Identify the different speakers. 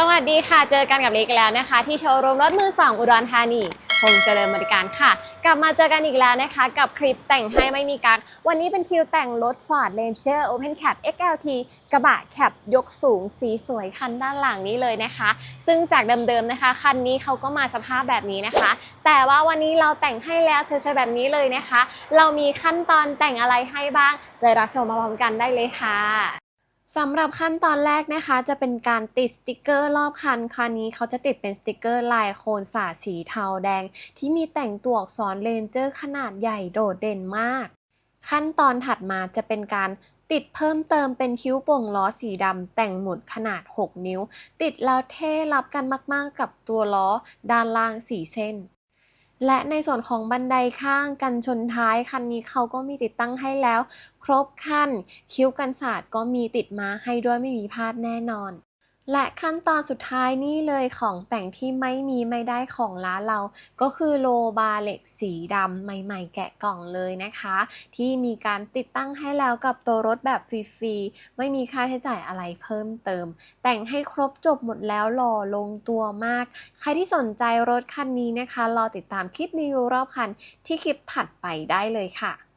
Speaker 1: สวัสดีค่ะ เจอกันกับเล็กแล้วนะคะ ที่โชว์รูมรถมือสองอุดรธานีคงเจริญบริการค่ะ กลับมาเจอกันอีกแล้วนะคะ กับคลิปแต่งให้ไม่มีกักวันนี้เป็นคิวแต่งรถ Ford Ranger Open Cab XLT กระบะแคบยกสูงสีสวยคันด้านหลังนี้เลยนะคะ ซึ่งจากเดิมๆนะคะ คันนี้เขาก็มาสภาพแบบนี้นะคะ แต่ว่าวันนี้เราแต่งให้แล้วเจอๆแบบนี้เลยนะคะ เรามีขั้นตอนแต่งอะไรให้บ้างไปรับชมมาพร้อมกันได้เลยค่ะ สำหรับขั้นตอนแรกนะคะ จะเป็นการติดสติกเกอร์รอบคันคันนี้เขาจะติดเป็นสติกเกอร์ลายโคนสาสีเทาแดง ที่มีแต่งตัวอักษรเลนเจอร์ขนาดใหญ่โดดเด่นมาก ขั้นตอนถัดมาจะเป็นการติดเพิ่มเติมเป็นคิ้วโป่งล้อสีดำแต่งหมุดขนาด 6 นิ้ว ติดแล้วเท่รับกันมากๆกับตัวล้อด้านล่าง4เส้น และในส่วนของบันไดข้างกันชนท้ายคันนี้เขาก็มีติดตั้งให้แล้ว ครบคัน คิ้วกันศาสตร์ก็มีติดมาให้ด้วยไม่มีพลาดแน่นอน และขั้นตอนสุดท้ายนี่เลยของแต่งที่ไม่มีไม่ได้ของร้านเรา ก็คือโลบาเหล็กสีดำใหม่ ๆ แกะกล่องเลยนะคะ ที่มีการติดตั้งให้แล้วกับตัวรถแบบฟรีๆ ไม่มีค่าใช้จ่ายอะไรเพิ่มเติม แต่งให้ครบจบหมดแล้วหล่อลงตัวมาก ใครที่สนใจรถคันนี้นะคะ รอติดตามคลิปรีวิวรอบคันที่คลิปถัดไปได้เลยค่ะ